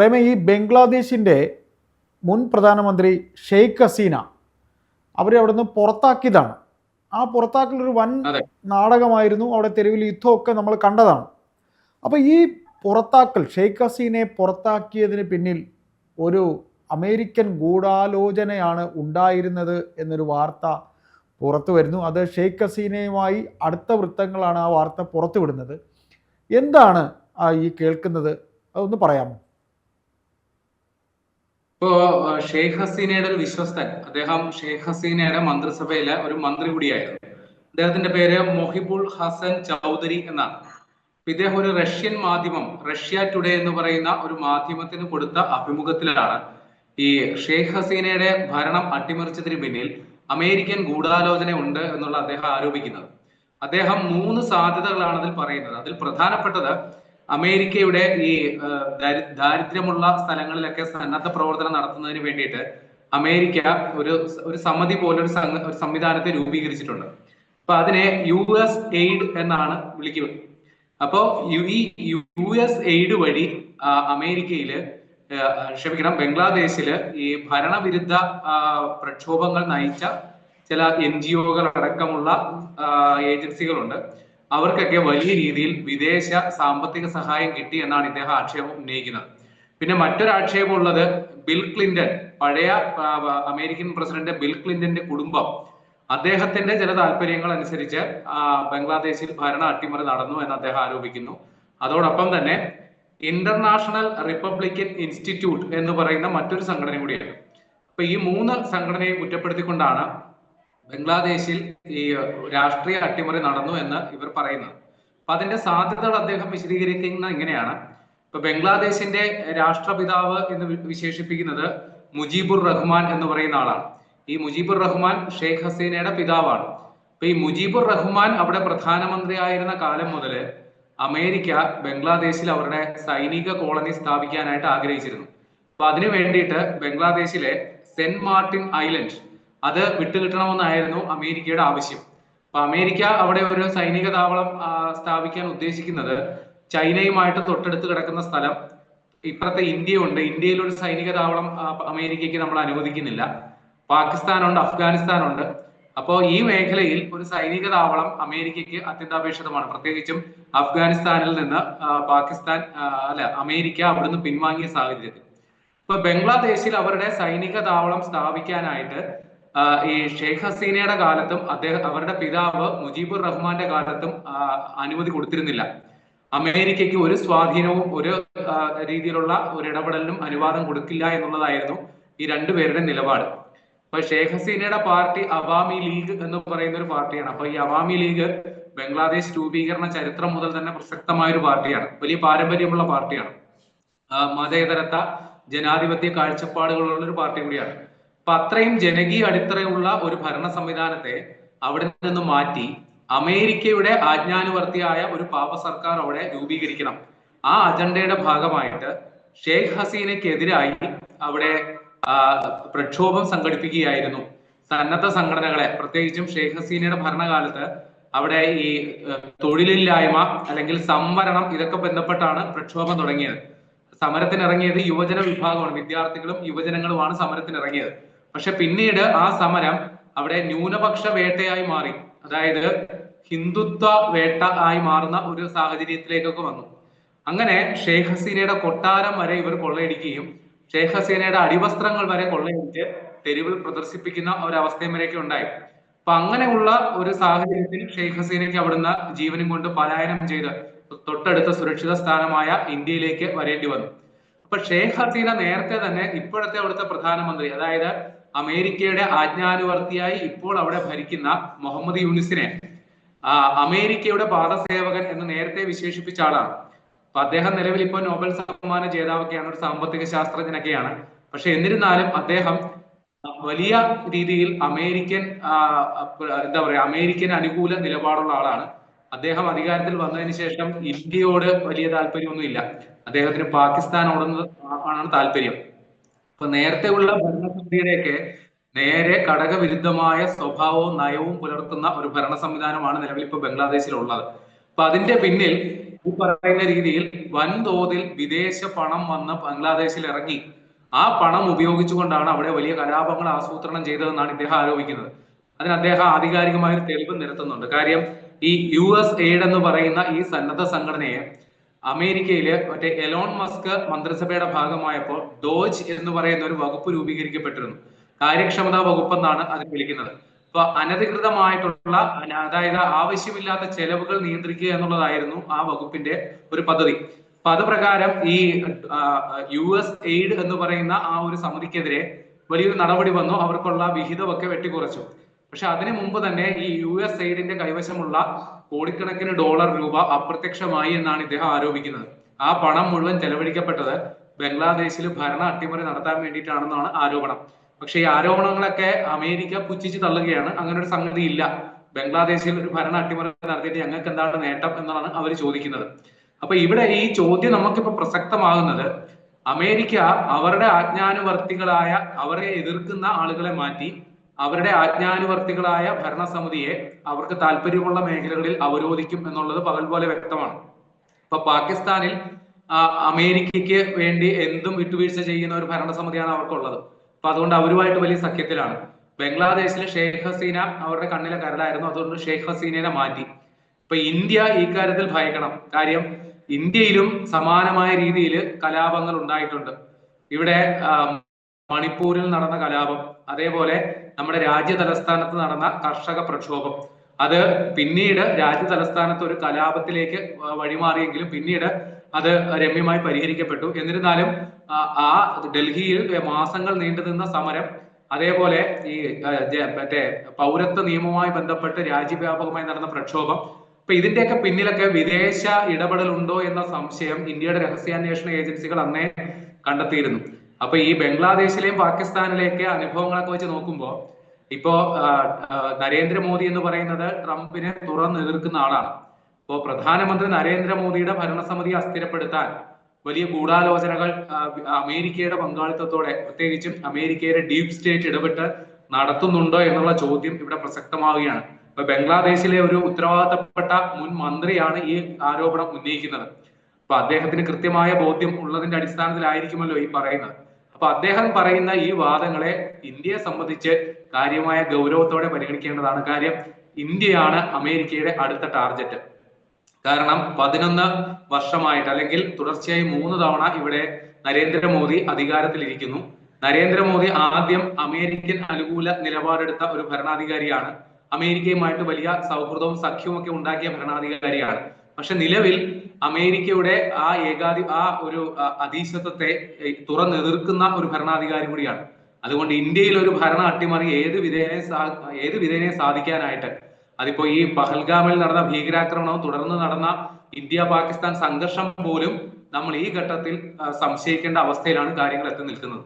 പ്രേമ ഈ ബംഗ്ലാദേശിന്റെ മുൻ പ്രധാനമന്ത്രി ഷെയ്ഖ് ഹസീന അവരെ അവിടെ നിന്ന് പുറത്താക്കിയതാണ്. ആ പുറത്താക്കൽ ഒരു വൻ നാടകമായിരുന്നു. അവിടെ തെരുവിൽ യുദ്ധമൊക്കെ നമ്മൾ കണ്ടതാണ്. അപ്പോൾ ഈ പുറത്താക്കൽ ഷെയ്ഖ് ഹസീനെ പുറത്താക്കിയതിന് പിന്നിൽ ഒരു അമേരിക്കൻ ഗൂഢാലോചനയാണ് ഉണ്ടായിരുന്നത് എന്നൊരു വാർത്ത പുറത്തു വരുന്നു. അത് ഷെയ്ഖ് ഹസീനയുമായി അടുത്ത വൃത്തങ്ങളാണ് ആ വാർത്ത പുറത്തുവിടുന്നത്. എന്താണ് ഈ കേൾക്കുന്നത്? അതൊന്ന് പറയാമോ? ഇപ്പോ ഷെയ്ഖ് ഹസീനയുടെ ഒരു വിശ്വസ്തൻ അദ്ദേഹം ഷെയ്ഖ് ഹസീനയുടെ മന്ത്രിസഭയിലെ ഒരു മന്ത്രി കൂടിയായിരുന്നു. അദ്ദേഹത്തിന്റെ പേര് മൊഹിബുൾ ഹസൻ ചൗധരി എന്നാണ്. ഇദ്ദേഹം ഒരു റഷ്യൻ മാധ്യമം റഷ്യ ടുഡേ എന്ന് പറയുന്ന ഒരു മാധ്യമത്തിന് കൊടുത്ത അഭിമുഖത്തിലാണ് ഈ ഷെയ്ഖ് ഹസീനയുടെ ഭരണം അട്ടിമറിച്ചതിന് പിന്നിൽ അമേരിക്കൻ ഗൂഢാലോചന ഉണ്ട് എന്നുള്ള അദ്ദേഹം ആരോപിക്കുന്നത്. അദ്ദേഹം മൂന്ന് സാധ്യതകളാണ് അതിൽ പറയുന്നത്. അതിൽ പ്രധാനപ്പെട്ടത് അമേരിക്കയുടെ ഈ ദാരിദ്ര്യമുള്ള സ്ഥലങ്ങളിലൊക്കെ സന്നദ്ധ പ്രവർത്തനം നടത്തുന്നതിന് വേണ്ടിയിട്ട് അമേരിക്ക ഒരു ഒരു സമിതി പോലെ ഒരു ഒരു സംവിധാനത്തെ രൂപീകരിച്ചിട്ടുണ്ട്. അപ്പൊ അതിനെ യു എസ് എയ്ഡ് എന്നാണ് വിളിക്കുന്നത്. അപ്പോ ഈ യു എസ് എയ്ഡ് വഴി അമേരിക്കയിൽ ക്ഷമിക്കണം ബംഗ്ലാദേശിൽ ഈ ഭരണവിരുദ്ധ പ്രക്ഷോഭങ്ങൾ നയിച്ച ചില എൻ ജി ഒകൾ അടക്കമുള്ള ഏജൻസികളുണ്ട്. അവർക്കൊക്കെ വലിയ രീതിയിൽ വിദേശ സാമ്പത്തിക സഹായം കിട്ടി എന്നാണ് ഇദ്ദേഹം ആക്ഷേപം ഉന്നയിക്കുന്നത്. പിന്നെ മറ്റൊരു ഉള്ളത് ബിൽ ക്ലിന്റൺ പഴയ അമേരിക്കൻ പ്രസിഡന്റ് ബിൽ ക്ലിന്റന്റെ കുടുംബം. അദ്ദേഹത്തിന്റെ ചില താല്പര്യങ്ങൾ അനുസരിച്ച് ബംഗ്ലാദേശിൽ ഭരണ അട്ടിമറി നടന്നു എന്ന് അദ്ദേഹം ആരോപിക്കുന്നു. അതോടൊപ്പം തന്നെ ഇന്റർനാഷണൽ റിപ്പബ്ലിക്കൻ ഇൻസ്റ്റിറ്റ്യൂട്ട് എന്ന് പറയുന്ന മറ്റൊരു സംഘടന കൂടിയാണ് അപ്പൊ ഈ മൂന്ന് സംഘടനയെ കുറ്റപ്പെടുത്തിക്കൊണ്ടാണ് ബംഗ്ലാദേശിൽ ഈ രാഷ്ട്രീയ അട്ടിമറി നടന്നു എന്ന് ഇവർ പറയുന്നത്. അപ്പൊ അതിന്റെ സാധ്യതകൾ അദ്ദേഹം വിശദീകരിക്കുന്ന ഇങ്ങനെയാണ്. ഇപ്പൊ ബംഗ്ലാദേശിന്റെ രാഷ്ട്രപിതാവ് എന്ന് വിശേഷിപ്പിക്കുന്നത് മുജീബുർ റഹ്മാൻ എന്ന് പറയുന്ന ആളാണ്. ഈ മുജീബുർ റഹ്മാൻ ഷെയ്ഖ് ഹസീനയുടെ പിതാവാണ്. അപ്പൊ ഈ മുജീബുർ റഹ്മാൻ അവിടെ പ്രധാനമന്ത്രിയായിരുന്ന കാലം മുതൽ അമേരിക്ക ബംഗ്ലാദേശിൽ അവരുടെ സൈനിക കോളനി സ്ഥാപിക്കാനായിട്ട് ആഗ്രഹിച്ചിരുന്നു. അപ്പൊ അതിനു വേണ്ടിയിട്ട് ബംഗ്ലാദേശിലെ സെന്റ് മാർട്ടിൻ ഐലൻഡ് അത് വിട്ടുകിട്ടണമെന്നായിരുന്നു അമേരിക്കയുടെ ആവശ്യം. അപ്പൊ അമേരിക്ക അവിടെ ഒരു സൈനിക താവളം സ്ഥാപിക്കാൻ ഉദ്ദേശിക്കുന്നത് ചൈനയുമായിട്ട് തൊട്ടടുത്ത് കിടക്കുന്ന സ്ഥലം. ഇപ്പുറത്തെ ഇന്ത്യ ഉണ്ട് ഇന്ത്യയിൽ ഒരു സൈനിക താവളം അമേരിക്കയ്ക്ക് നമ്മൾ അനുവദിക്കുന്നില്ല. പാകിസ്ഥാനുണ്ട് അഫ്ഗാനിസ്ഥാനുണ്ട്. അപ്പോ ഈ മേഖലയിൽ ഒരു സൈനിക താവളം അമേരിക്കയ്ക്ക് അത്യന്താപേക്ഷിതമാണ്. പ്രത്യേകിച്ചും അഫ്ഗാനിസ്ഥാനിൽ നിന്ന് പാകിസ്ഥാൻ അല്ല അമേരിക്ക അവിടുന്ന് പിൻവാങ്ങിയ സാഹചര്യത്തിൽ. ഇപ്പൊ ബംഗ്ലാദേശിൽ അവരുടെ സൈനിക താവളം സ്ഥാപിക്കാനായിട്ട് ഈ ഷെയ്ഖ് ഹസീനയുടെ കാലത്തും അദ്ദേഹം അവരുടെ പിതാവ് മുജീബുർ റഹ്മാന്റെ കാലത്തും അനുമതി കൊടുത്തിരുന്നില്ല. അമേരിക്കയ്ക്ക് ഒരു സ്വാധീനവും ഒരു രീതിയിലുള്ള ഒരു ഇടപെടലിനും അനുവാദം കൊടുക്കില്ല എന്നുള്ളതായിരുന്നു ഈ രണ്ടുപേരുടെ നിലപാട്. അപ്പൊ ഷെയ്ഖ് ഹസീനയുടെ പാർട്ടി അവാമി ലീഗ് എന്ന് പറയുന്ന ഒരു പാർട്ടിയാണ്. അപ്പൊ ഈ അവാമി ലീഗ് ബംഗ്ലാദേശ് രൂപീകരണ ചരിത്രം മുതൽ തന്നെ പ്രസക്തമായ ഒരു പാർട്ടിയാണ്. വലിയ പാരമ്പര്യമുള്ള പാർട്ടിയാണ്. മതേതരത്ത ജനാധിപത്യ കാഴ്ചപ്പാടുകളുള്ള ഒരു പാർട്ടി കൂടിയാണ്. അപ്പൊ അത്രയും ജനകീയ അടിത്തറയുള്ള ഒരു ഭരണ സംവിധാനത്തെ അവിടെ നിന്ന് മാറ്റി അമേരിക്കയുടെ ആജ്ഞാനുവർത്തിയായ ഒരു പാപ സർക്കാർ അവിടെ രൂപീകരിക്കണം. ആ അജണ്ടയുടെ ഭാഗമായിട്ട് ഷെയ്ഖ് ഹസീനയ്ക്കെതിരായി അവിടെ പ്രക്ഷോഭം സംഘടിപ്പിക്കുകയായിരുന്നു. സന്നദ്ധ സംഘടനകളെ പ്രത്യേകിച്ചും ഷെയ്ഖ് ഹസീനയുടെ ഭരണകാലത്ത് അവിടെ ഈ തൊഴിലില്ലായ്മ അല്ലെങ്കിൽ സംവരണം ഇതൊക്കെ ബന്ധപ്പെട്ടാണ് പ്രക്ഷോഭം തുടങ്ങിയത്. സമരത്തിനിറങ്ങിയത് യുവജന വിഭാഗമാണ് വിദ്യാർത്ഥികളും യുവജനങ്ങളുമാണ് സമരത്തിന് ഇറങ്ങിയത് പക്ഷെ പിന്നീട് ആ സമരം അവിടെ ന്യൂനപക്ഷ വേട്ടയായി മാറി. അതായത് ഹിന്ദുത്വ വേട്ട ആയി മാറുന്ന ഒരു സാഹചര്യത്തിലേക്കൊക്കെ വന്നു. അങ്ങനെ ഷെയ്ഖ് ഹസീനയുടെ കൊട്ടാരം വരെ ഇവർ കൊള്ളയടിക്കുകയും ഷെയ്ഖ് ഹസീനയുടെ അടിവസ്ത്രങ്ങൾ വരെ കൊള്ളയടിച്ച് തെരുവിൽ പ്രദർശിപ്പിക്കുന്ന ഒരവസ്ഥയും വരെയൊക്കെ ഉണ്ടായി. അപ്പൊ അങ്ങനെയുള്ള ഒരു സാഹചര്യത്തിൽ ഷെയ്ഖ് ഹസീനയ്ക്ക് അവിടുന്ന് ജീവനും കൊണ്ട് പലായനം ചെയ്ത് തൊട്ടടുത്ത സുരക്ഷിത സ്ഥാനമായ ഇന്ത്യയിലേക്ക് വരേണ്ടി വന്നു. അപ്പൊ ഷെയ്ഖ് ഹസീന നേരത്തെ തന്നെ ഇപ്പോഴത്തെ അവിടുത്തെ പ്രധാനമന്ത്രി അതായത് അമേരിക്കയുടെ ആജ്ഞാനുവർത്തിയായി ഇപ്പോൾ അവിടെ ഭരിക്കുന്ന മുഹമ്മദ് യൂനിസിനെ. അമേരിക്കയുടെ പാദസേവകൻ എന്ന് നേരത്തെ വിശേഷിപ്പിച്ച ആളാണ്. അപ്പൊ അദ്ദേഹം നിലവിൽ ഇപ്പോൾ നോബൽ സമ്മാന ജേതാവൊക്കെയാണ് ഒരു സാമ്പത്തിക ശാസ്ത്രജ്ഞനൊക്കെയാണ്. പക്ഷെ എന്നിരുന്നാലും അദ്ദേഹം വലിയ രീതിയിൽ അമേരിക്കൻ എന്താ പറയാ അമേരിക്കൻ അനുകൂല നിലപാടുള്ള ആളാണ്. അദ്ദേഹം അധികാരത്തിൽ വന്നതിന് ശേഷം ഇന്ത്യയോട് വലിയ താല്പര്യമൊന്നുമില്ല. അദ്ദേഹത്തിന് പാകിസ്ഥാനോടൊന്ന് ആണ് താല്പര്യം. അപ്പൊ നേരത്തെ ഉള്ള ഭരണസമിതിയുടെയൊക്കെ നേരെ ഘടകവിരുദ്ധമായ സ്വഭാവവും നയവും പുലർത്തുന്ന ഒരു ഭരണ സംവിധാനമാണ് നിലവിൽ ഇപ്പൊ ബംഗ്ലാദേശിൽ ഉള്ളത് അപ്പൊ അതിന്റെ പിന്നിൽ ഈ പറയുന്ന രീതിയിൽ വൻതോതിൽ വിദേശ പണം വന്ന് ബംഗ്ലാദേശിൽ ഇറങ്ങി ആ പണം ഉപയോഗിച്ചുകൊണ്ടാണ് അവിടെ വലിയ കലാപങ്ങൾ ആസൂത്രണം ചെയ്തതെന്നാണ് ഇദ്ദേഹം ആരോപിക്കുന്നത്. അതിന് അദ്ദേഹം ആധികാരികമായ തെളിവ് നിരത്തുന്നുണ്ട്. കാര്യം ഈ യു എസ് എയ്ഡ് എന്ന് പറയുന്ന ഈ സന്നദ്ധ സംഘടനയെ അമേരിക്കയിൽ മറ്റേ എലോൺ മസ്ക് മന്ത്രിസഭയുടെ ഭാഗമായപ്പോൾ ഡോജ് എന്ന് പറയുന്ന ഒരു വകുപ്പ് രൂപീകരിക്കപ്പെട്ടിരുന്നു. കാര്യക്ഷമതാ വകുപ്പ് എന്നാണ് അതിനെ വിളിക്കുന്നത്. അപ്പൊ അനധികൃതമായിട്ടുള്ള അതായത് ആവശ്യമില്ലാത്ത ചെലവുകൾ നിയന്ത്രിക്കുക എന്നുള്ളതായിരുന്നു ആ വകുപ്പിന്റെ ഒരു പദ്ധതി. അപ്പൊ അത് പ്രകാരം ഈ യു എസ് എയ്ഡ് എന്ന് പറയുന്ന ആ ഒരു സമിതിക്കെതിരെ വലിയൊരു നടപടി വന്നു. അവർക്കുള്ള വിഹിതമൊക്കെ വെട്ടിക്കുറച്ചു. പക്ഷെ അതിനു മുമ്പ് തന്നെ ഈ യു എസ് എയ്ഡിന്റെ കൈവശമുള്ള കോടിക്കണക്കിന് ഡോളർ രൂപ അപ്രത്യക്ഷമായി എന്നാണ് ഇദ്ദേഹം ആരോപിക്കുന്നത്. ആ പണം മുഴുവൻ ചെലവഴിക്കപ്പെട്ടത് ബംഗ്ലാദേശിൽ ഭരണ അട്ടിമറി നടത്താൻ വേണ്ടിയിട്ടാണെന്നാണ് ആരോപണം. പക്ഷേ ഈ ആരോപണങ്ങളൊക്കെ അമേരിക്ക പുച്ഛിച്ച് തള്ളുകയാണ്. അങ്ങനെ ഒരു സംഗതി ഇല്ല. ബംഗ്ലാദേശിൽ ഒരു ഭരണ അട്ടിമറി നടത്തിയിട്ട് ഞങ്ങൾക്ക് എന്താണ് നേട്ടം എന്നാണ് അവർ ചോദിക്കുന്നത്. അപ്പൊ ഇവിടെ ഈ ചോദ്യം നമുക്കിപ്പോ പ്രസക്തമാകുന്നത് അമേരിക്ക അവരുടെ ആജ്ഞാനുവർത്തികളായ അവരെ എതിർക്കുന്ന ആളുകളെ മാറ്റി അവരുടെ ആജ്ഞാനുവർത്തികളായ ഭരണസമിതിയെ അവർക്ക് താല്പര്യമുള്ള മേഖലകളിൽ അവരോധിക്കും എന്നുള്ളത് പകൽ പോലെ വ്യക്തമാണ്. ഇപ്പൊ പാകിസ്ഥാനിൽ അമേരിക്കയ്ക്ക് വേണ്ടി എന്തും വിട്ടുവീഴ്ച ചെയ്യുന്ന ഒരു ഭരണസമിതിയാണ് അവർക്കുള്ളത്. അപ്പൊ അതുകൊണ്ട് അവരുമായിട്ട് വലിയ സഖ്യത്തിലാണ്. ബംഗ്ലാദേശിലെ ഷെയ്ഖ് ഹസീന അവരുടെ കണ്ണിലെ കരടായിരുന്നു അതുകൊണ്ട് ഷെയ്ഖ് ഹസീനയെ മാറ്റി. ഇപ്പൊ ഇന്ത്യ ഈ കാര്യത്തിൽ ഭയക്കണം. കാര്യം ഇന്ത്യയിലും സമാനമായ രീതിയിൽ കലാപങ്ങൾ ഉണ്ടായിട്ടുണ്ട്. ഇവിടെ മണിപ്പൂരിൽ നടന്ന കലാപം അതേപോലെ നമ്മുടെ രാജ്യ തലസ്ഥാനത്ത് നടന്ന കർഷക പ്രക്ഷോഭം. അത് പിന്നീട് രാജ്യ തലസ്ഥാനത്ത് ഒരു കലാപത്തിലേക്ക് വഴിമാറിയെങ്കിലും പിന്നീട് അത് രമ്യമായി പരിഹരിക്കപ്പെട്ടു. എന്നിരുന്നാലും ആ ഡൽഹിയിൽ മാസങ്ങൾ നീണ്ടുനിന്ന സമരം അതേപോലെ ഈ മറ്റേ പൗരത്വ നിയമവുമായി ബന്ധപ്പെട്ട് രാജ്യവ്യാപകമായി നടന്ന പ്രക്ഷോഭം അപ്പൊ ഇതിന്റെയൊക്കെ പിന്നിലൊക്കെ വിദേശ ഇടപെടൽ ഉണ്ടോ എന്ന സംശയം ഇന്ത്യയുടെ രഹസ്യാന്വേഷണ ഏജൻസികൾ അന്നേ കണ്ടെത്തിയിരുന്നു. അപ്പൊ ഈ ബംഗ്ലാദേശിലെയും പാകിസ്ഥാനിലെയൊക്കെ അനുഭവങ്ങളൊക്കെ വെച്ച് നോക്കുമ്പോൾ ഇപ്പോ നരേന്ദ്രമോദി എന്ന് പറയുന്നത് ട്രംപിനെ തുറന്ന് എതിർക്കുന്ന ആളാണ്. ഇപ്പോ പ്രധാനമന്ത്രി നരേന്ദ്രമോദിയുടെ ഭരണസമിതി അസ്ഥിരപ്പെടുത്താൻ വലിയ ഗൂഢാലോചനകൾ അമേരിക്കയുടെ പങ്കാളിത്തത്തോടെ പ്രത്യേകിച്ചും അമേരിക്കയുടെ ഡീപ് സ്റ്റേറ്റ് ഇടപെട്ട് നടത്തുന്നുണ്ടോ എന്നുള്ള ചോദ്യം ഇവിടെ പ്രസക്തമാവുകയാണ്. ഇപ്പൊ ബംഗ്ലാദേശിലെ ഒരു ഉത്തരവാദിത്തപ്പെട്ട മുൻ മന്ത്രിയാണ് ഈ ആരോപണം ഉന്നയിക്കുന്നത്. അപ്പൊ അദ്ദേഹത്തിന് കൃത്യമായ ബോധ്യം ഉള്ളതിന്റെ അടിസ്ഥാനത്തിലായിരിക്കുമല്ലോ ഈ പറയുന്നത്. അപ്പൊ അദ്ദേഹം പറയുന്ന ഈ വാദങ്ങളെ ഇന്ത്യയെ സംബന്ധിച്ച് കാര്യമായ ഗൗരവത്തോടെ പരിഗണിക്കേണ്ടതാണ് കാര്യം. ഇന്ത്യയാണ് അമേരിക്കയുടെ അടുത്ത ടാർഗറ്റ് കാരണം പതിനൊന്ന് വർഷമായിട്ട് അല്ലെങ്കിൽ തുടർച്ചയായി മൂന്ന് തവണ ഇവിടെ നരേന്ദ്രമോദി അധികാരത്തിലിരിക്കുന്നു. നരേന്ദ്രമോദി ആദ്യം അമേരിക്കൻ അനുകൂല നിലപാടെടുത്ത ഒരു ഭരണാധികാരിയാണ്. അമേരിക്കയുമായിട്ട് വലിയ സൗഹൃദവും സഖ്യവും ഒക്കെ ഉണ്ടാക്കിയ ഭരണാധികാരിയാണ്. പക്ഷെ നിലവിൽ അമേരിക്കയുടെ ആ ഏകാധി ആ ഒരു അധീശത്വത്തെ തുറന്നെതിർക്കുന്ന ഒരു ഭരണാധികാരി കൂടിയാണ്. അതുകൊണ്ട് ഇന്ത്യയിൽ ഒരു ഭരണ അട്ടിമറി ഏത് വിധേനെ ഏത് വിധേനെ സാധിക്കാനായിട്ട്? അതിപ്പോ ഈ പഹൽഗാമിൽ നടന്ന ഭീകരാക്രമണവും തുടർന്ന് നടന്ന ഇന്ത്യ പാകിസ്ഥാൻ സംഘർഷം പോലും നമ്മൾ ഈ ഘട്ടത്തിൽ സംശയിക്കേണ്ട അവസ്ഥയിലാണ് കാര്യങ്ങൾ എത്തി നിൽക്കുന്നത്.